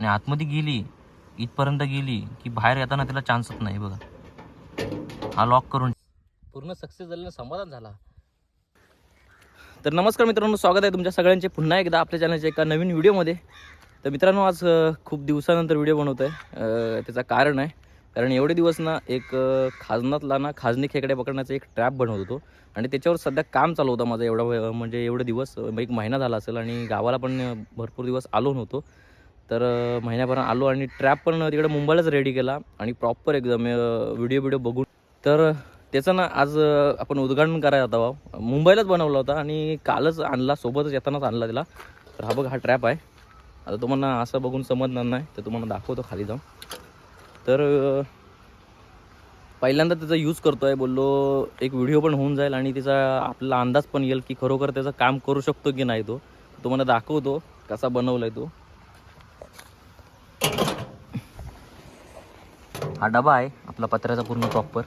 आणि आतमध्ये गेली इथपर्यंत गेली की बाहेर येताना तिला चान्सच नाही बघा. हा लॉक करून पूर्ण सक्सेस झालेला समाधान झाला. तर नमस्कार मित्रांनो स्वागत आहे तुमच्या सगळ्यांचे. पुन्हा एकदा आपल्या चॅनलच्या एका नवीन व्हिडिओमध्ये तर मित्रांनो आज खूप दिवसानंतर व्हिडिओ बनवतो आहे त्याचं कारण आहे कारण एवढे दिवस ना एक खाजनातला ना खाजनी खेकडे पकडण्याचा एक ट्रॅप बनवत होतो. आणि त्याच्यावर सध्या काम चालू होतं माझं एवढा म्हणजे एवढे दिवस एक महिना झाला असेल आणि गावाला पण भरपूर दिवस आलो नव्हतो. तर महिन्याभरात आलो आणि ट्रॅप पण तिकडे मुंबईलाच रेडी केला आणि प्रॉपर एकदम व्हिडिओ व्हिडिओ बघून. तर त्याचं ना आज आपण उद्घाटन करायला होता भाऊ. मुंबईलाच बनवला होता आणि कालच आणला सोबतच येतानाच आणला त्याला तर हा बघ हा ट्रॅप आहे. आता तुम्हाला असं बघून समजणार नाही तर तुम्हाला दाखवतो खाली जाऊन. तर पहिल्यांदा त्याचा यूज करतो आहे बोललो एक व्हिडिओ पण होऊन जाईल आणि त्याचा आपला अंदाज पण येईल की खरोखर त्याचं काम करू शकतो की नाही तो. तुम्हाला दाखवतो कसा बनवला आहे तो. हा डबा आहे आपला पत्र्याचा पूर्ण प्रॉपर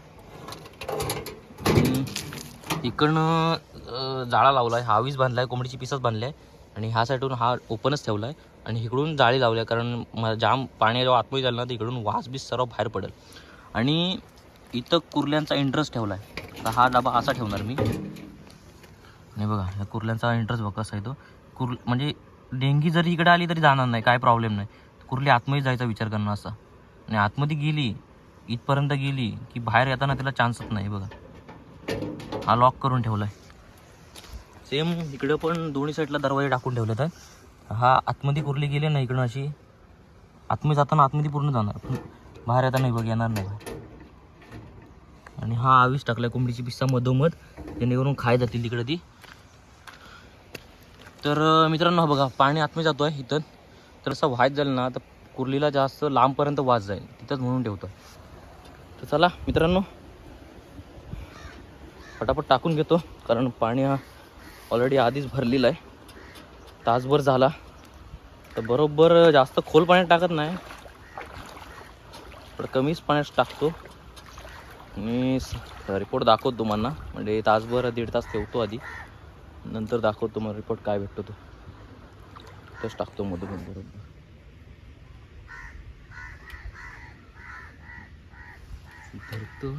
इकडनं जाळा लावला आहे हा वीज बांधला आहे कोंबडीची पिसच बांधली आहे. आणि ह्या साईडून हा ओपनच ठेवला आहे आणि इकडून जाळी लावली आहे कारण म- जाम पाणी जेव्हा आतमध्ये झालं ना तर इकडून वास बीस सर्व बाहेर पडेल. आणि इथं कुर्ल्यांचा इंटरेस्ट ठेवला आहे तर हा डबा असा ठेवणार मी. आणि बघा ह्या कुर्ल्यांचा इंटरेस्ट बघ कसा आहे तो कुर्ल म्हणजे डेंगी जरी इकडे आली तरी जाणार नाही काय प्रॉब्लेम नाही. कुर्ली आतमध्ये जायचा विचार करणं असा. आणि आतमध्ये गेली इथपर्यंत गेली की बाहेर येताना तिला चान्सच नाही बघा. हा लॉक करून ठेवला आहे सेम इकडं पण दोन्ही साईडला दरवाजे टाकून ठेवले आहेत हा आतमध्ये कुर्ली गेली ना इकडं अशी. आतमध्ये जाताना आतमध्ये पूर्ण जाणार. पण बाहेर येताना बघ येणार नाही आणि हा आवीस आहे कोंबडीची पिस्सा मधोमध. जेणेकरून खाय जातील तिकडं ती. तर मित्रांनो बघा पाणी आतमध्ये जातो आहे इथं. तर असं व्हायच झालं ना तर कुर्लीला जास्त लांबपर्यंत वाज जाईल. तिथंच म्हणून ठेवतो. तर चला मित्रांनो. फटाफट टाकून घेतो कारण पाणी हा ऑलरेडी आधीच भरलेला आहे. तासभर झाला. तर बरोबर जास्त खोल पाण्यात टाकत नाही. पण कमीच पाण्यात टाकतो. मी रिपोर्ट दाखवतो तुम्हाला म्हणजे तासभर दीड तास ठेवतो आधी. नंतर दाखवतो मग रिपोर्ट काय भेटतो तो. तोच टाकतो मधून बरोबर. धरतो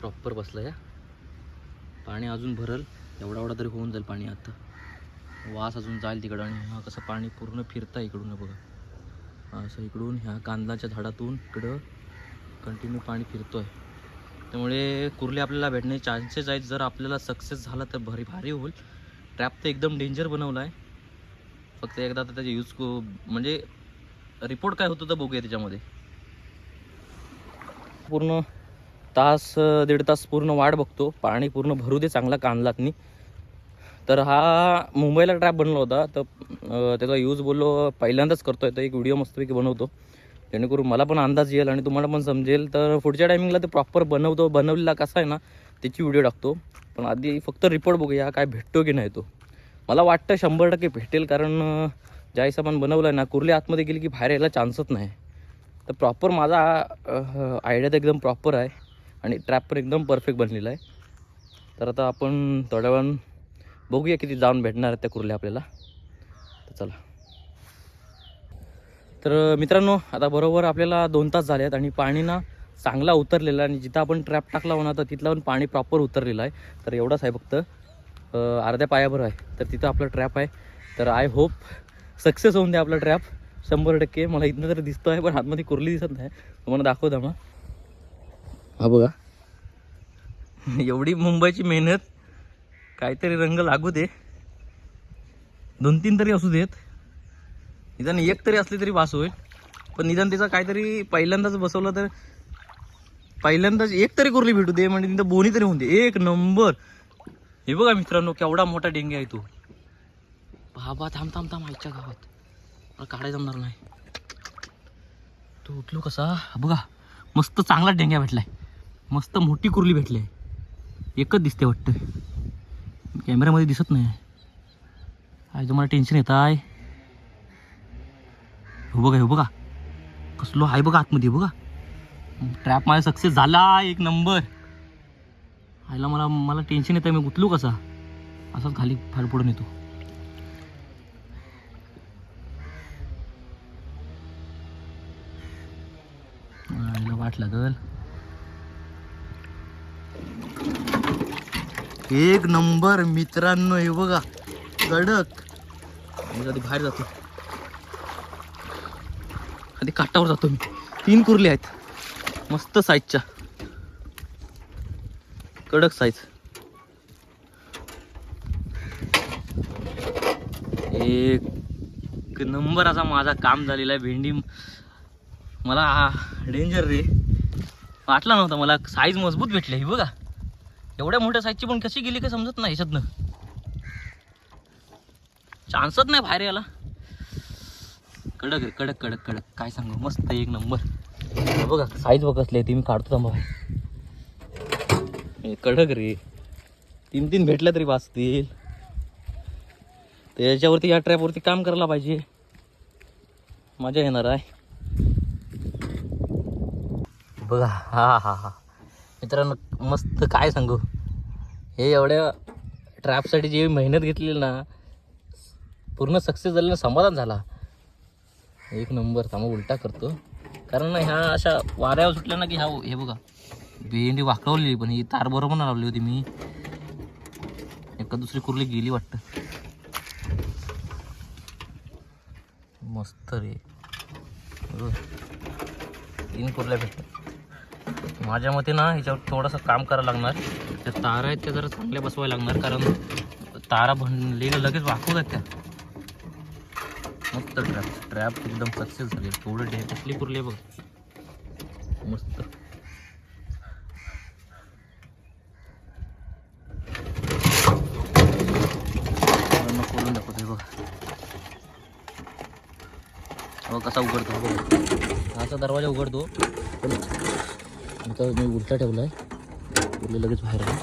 प्रॉपर बसलं या. पाणी अजून भरल. एवढा एवढा तरी होऊन जाईल पाणी आता. वास अजून जाईल तिकडं आणि हा कसं पाणी पूर्ण फिरता इकडून बघा. असं इकडून ह्या कांदाच्या झाडातून इकडं कंटिन्यू पाणी फिरतो आहे त्यामुळे कुर्ले आपल्याला भेटण्याचे चान्सेस आहेत. जर आपल्याला सक्सेस झाला तर भरी भारी होईल. ट्रॅप तर एकदम डेंजर बनवला आहे. फक्त एकदा आता त्याचे यूज म्हणजे रिपोर्ट काय होतो तर बघूया त्याच्यामध्ये. पूर्ण तास दीड तास पूर्ण वाट बघतो. पाणी पूर्ण भरू दे चांगला कांदलात नाही तर हा मुंबईला ट्रॅप बनला होता. तर त्याचा यूज बोललो पहिल्यांदाच करतोय. तर एक व्हिडिओ मस्तपैकी बनवतो. जेणेकरून मला पण अंदाज येईल आणि तुम्हाला पण समजेल. तर पुढच्या टायमिंगला ते प्रॉपर बनवतो बनवलेला कसा आहे ना त्याची व्हिडिओ टाकतो. पण आधी फक्त रिपोर्ट बघूया काय भेटतो की नाही तो. मला वाटतं शंभर टक्के भेटेल कारण ज्या हिशोबाने बनवलं आहे ना कुर्ली आतमध्ये गेली की बाहेर यायला चान्सच नाही. तर प्रॉपर माझा आयडिया तर एकदम प्रॉपर आहे आणि ट्रॅप पण एकदम परफेक्ट बनलेला आहे. तर आता आपण थोड्या वेळानं बघूया किती जाऊन भेटणार आहेत त्या कुर्ल्या आपल्याला. तर चला. तर मित्रांनो आता बरोबर आपल्याला दोन तास झाले आहेत आणि पाणी ना चांगला उतरलेला आणि जिथं आपण ट्रॅप टाकला होता तर तिथला पण पाणी प्रॉपर उतरलेलं आहे. तर एवढंच आहे फक्त. अर्ध्या पायाभर आहे. तर तिथं आपला ट्रॅप आहे. तर आय होप सक्सेस होऊन द्या आपला ट्रॅप शंभर टक्के. मला इथनं तर दिसतो आहे पण आतमध्ये कुर्ली दिसत नाही. तुम्हाला दाखवता मग. हा बघा. एवढी मुंबईची मेहनत. काहीतरी रंग लागू दे. दोन तीन तरी असू देत. निदान एक तरी असली तरी वास होईल. पण निदान त्याचा काहीतरी पहिल्यांदाच बसवलं तर पहिल्यांदाच एक तरी कुर्ली भेटू दे म्हणजे तिथं बोनी तरी होऊन दे. एक नंबर. हे बघा मित्रांनो केवढा मोठा डेंगे आहे तो. बाबा थांब थांब थांब आईच्या गावात. मला काढाय जमणार नाही. तो उठलो कसा? बघा मस्त चांगला डेंग्या भेटलाय. मस्त मोठी कुर्ली भेटली आहे. एकच दिसते वाटतं. कॅमेऱ्यामध्ये दिसत नाही. आहे तुम्हाला टेन्शन येत आहे. हो बघा हे बघा. कसलो आहे बघा आतमध्ये बघा. ट्रॅप माझा सक्सेस झाला एक नंबर आयला मला मला टेन्शन येतं मी गुतलू कसा? असाच खाली फार पडून येतो आईला वाट लागल एक नंबर मित्रांनो हे बघा. कडक मी कधी बाहेर जातो. काटावर जातो मी तीन कुर्ले आहेत. मस्त साईजच्या कडक साईज एक नंबर असा माझा काम झालेला आहे. भेंडी मला डेंजर रे. वाटला नव्हता मला साईज मजबूत भेटली. ही बघा. एवढ्या मोठ्या साईजची पण कशी गेली काही समजत नाही ह्याच्यातनं चान्सच नाही बाहेर याला कडक रे कडक कडक कडक. काय सांगू? मस्त एक नंबर. बघा साईज बघ असले ती मी काढतो थांबा कडक रे. तीन तीन भेटल्या तरी वाचतील. त्याच्यावरती या ट्रॅपवरती काम करायला पाहिजे. मजा येणार आहे. बघा हा हा हा. मित्रांनो मस्त काय सांगू? हे एवढ्या ट्रॅपसाठी जी मेहनत घेतलेली ना पूर्ण सक्सेस झालेलं समाधान झाला. एक नंबर थांबा उलटा करतो. कारण ना ह्या अशा वाऱ्यावर सुटल्या ना की ह्या हे बघा भेंडी वाकवली पण ही तार बरोबर लावली होती मी. एका दुसरी कुर्ली गेली वाटतं. मस्त रे. बघ. तीन कुर्ल्या भेटतात माझ्या मते ना ह्याच्यावर थोडंसं काम करावं लागणार. त्या तारा आहेत त्या जरा चांगल्या बसवायला लागणार कारण तारा बनलेल्या लगेच वाकवत आहेत त्या. मस्त ट्रॅप ट्रॅप एकदम सक्सेस झाली. थोडं डे कसली पुरले बघ. मस्त. खोलून दाखवतोय बघ. हो कसा उघडतो बघ. असा दरवाजा उघडतो. आता मी उलटा ठेवला आहे उरले लगेच बाहेर आलं.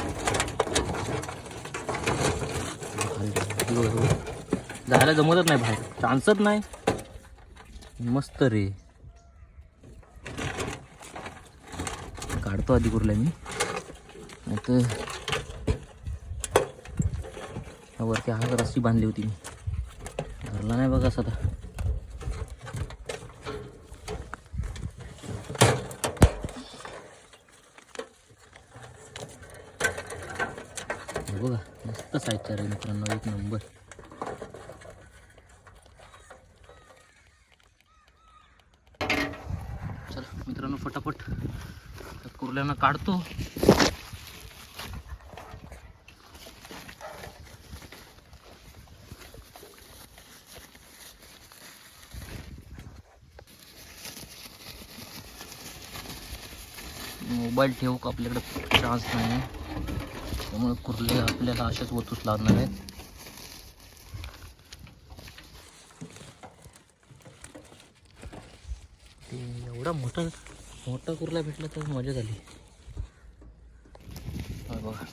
जायला जमतच नाही बाहेर. चान्सच नाही. मस्त रे. काढतो आधी कुर्ला मी. नाहीतर वरती हा रस्सी बांधली होती मी. धरला नाही बघा सदा. बघा मस्त साईजचा रे मित्रांनो एक नंबर चला मित्रांनो फटाफट. त्या काढतो. मोबाईल ठेवू का आपल्याकडे? चान्स नाही त्यामुळे कुर्ले आपल्याला अशाच वतूच लागणार आहेत. ते एवढा मोठा मोठा कुर्ला भेटला तर मजा झाली. बघा.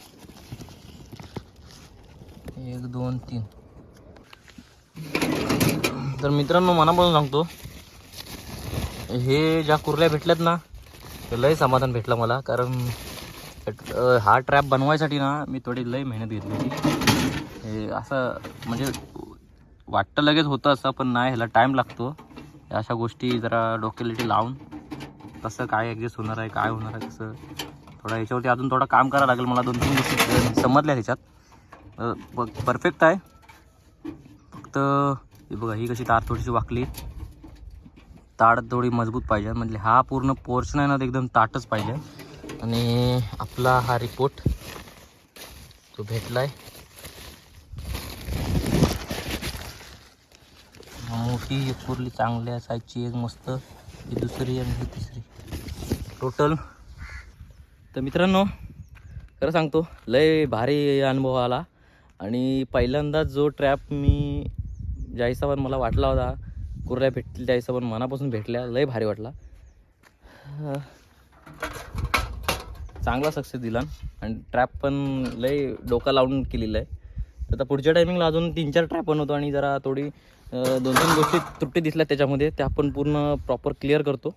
एक दोन तीन. तर मित्रांनो मनापासून सांगतो हे ज्या कुर्ल्या भेटल्यात ना ते लय समाधान भेटलं मला. कारण हा ट्रॅप बनवायसाठी ना मी थोडी लय मेहनत घेतली होती. हे असं म्हणजे वाटतं लगेच होतं असं पण नाही ह्याला टाईम लागतो. अशा गोष्टी जरा डोक्यालिटी लावून कसं काय ॲडजस्ट होणार आहे काय होणार आहे कसं? थोडा याच्यावरती अजून थोडं काम करावं लागेल मला दोन तीन गोष्टी समजल्या ह्याच्यात. परफेक्ट आहे. फक्त हे बघा ही कशी तार थोडीशी वाकली. ताड थोडी मजबूत पाहिजे. म्हणजे हा पूर्ण पोर्शन आहे ना एकदम ताटच पाहिजे. आणि आपला हा रिपोर्ट तो भेटला आहे मोठी एक कुर्ली चांगल्या साईजची एक मस्त ही दुसरी आणि ही तिसरी. टोटल तर मित्रांनो खरं सांगतो लय भारी अनुभव आला. आणि पहिल्यांदा जो ट्रॅप मी ज्या हिशोबाने मला वाटला होता कुर्ल्या भेटतील त्या हिशोबाने मनापासून भेटल्या लय भारी वाटला. चांगला सक्सेस दिला. आणि ट्रॅप पण लय डोका लावून केलेलं आहे. आता पुढच्या टायमिंगला अजून तीन चार ट्रॅप बनवतो आणि जरा थोडी दोन तीन गोष्टी त्रुटी दिसल्या त्याच्यामध्ये त्या आपण पूर्ण प्रॉपर क्लिअर करतो.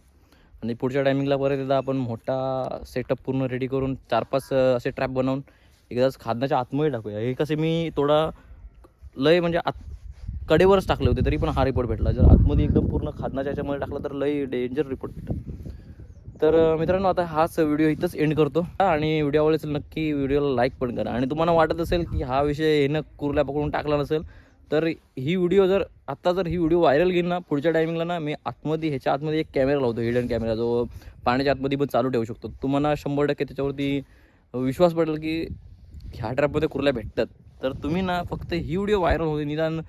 आणि पुढच्या टायमिंगला परत एकदा आपण मोठा सेटअप पूर्ण रेडी करून चार पाच असे ट्रॅप बनवून एकदाच खादनाच्या आतमध्ये टाकूया. हे कसे मी थोडा लय म्हणजे आत कडेवरच टाकले होते तरी पण हा रिपोर्ट भेटला. जर आतमध्ये एकदम पूर्ण खादनाच्या याच्यामध्ये टाकला तर लय डेंजर रिपोर्ट भेटला. तर मित्रांनो आता हाच व्हिडिओ इथंच एंड करतो. आणि व्हिडिओ आवडेल नक्की व्हिडिओला लाईक पण करा. आणि तुम्हाला वाटत असेल की हा विषय येणं कुर्ला पकडून टाकला नसेल तर ही व्हिडिओ जर आत्ता जर ही व्हिडिओ व्हायरल गेली ना पुढच्या टायमिंगला ना मी आतमध्ये ह्याच्या आतमध्ये एक कॅमेरा लावतो हिडन कॅमेरा जो पाण्याच्या आतमध्ये पण चालू ठेवू शकतो. तुम्हाला शंभर टक्के त्याच्यावरती विश्वास पडेल की ह्या ट्रॅपमध्ये कुर्ल्या भेटतात. तर तुम्ही ना फक्त ही व्हिडिओ व्हायरल होते निदान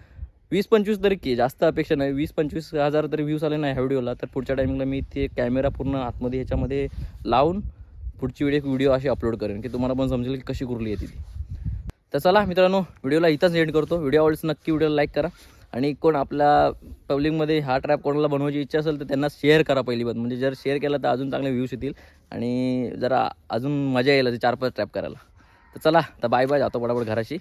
वीस पंचवीस तरी की जास्त अपेक्षा नाही. वीस पंचवीस हजार तरी व्ह्यूज आले नाही ह्या व्हिडिओला तर पुढच्या टायमिंगला मी ते कॅमेरा पूर्ण आतमध्ये ह्याच्यामध्ये लावून पुढची व्हिडिओ व्हिडिओ अशी अपलोड करेन की तुम्हाला पण समजेल की कशी कुरली येते ती. तर चला मित्रांनो व्हिडिओला इथंच एंड करतो. व्हिडिओ आवडल्यास नक्की व्हिडिओला लाईक करा. आणि कोण आपल्या पब्लिकमध्ये हा ट्रॅप कोणाला बनवायची इच्छा असेल तर त्यांना शेअर करा पहिली बात म्हणजे जर शेअर केला तर अजून चांगले व्ह्यूज येतील. आणि जरा अजून मजा येईल ते चार पाच ट्रॅप करायला. तर चला तर बाय बाय जातो पटापट घराशी.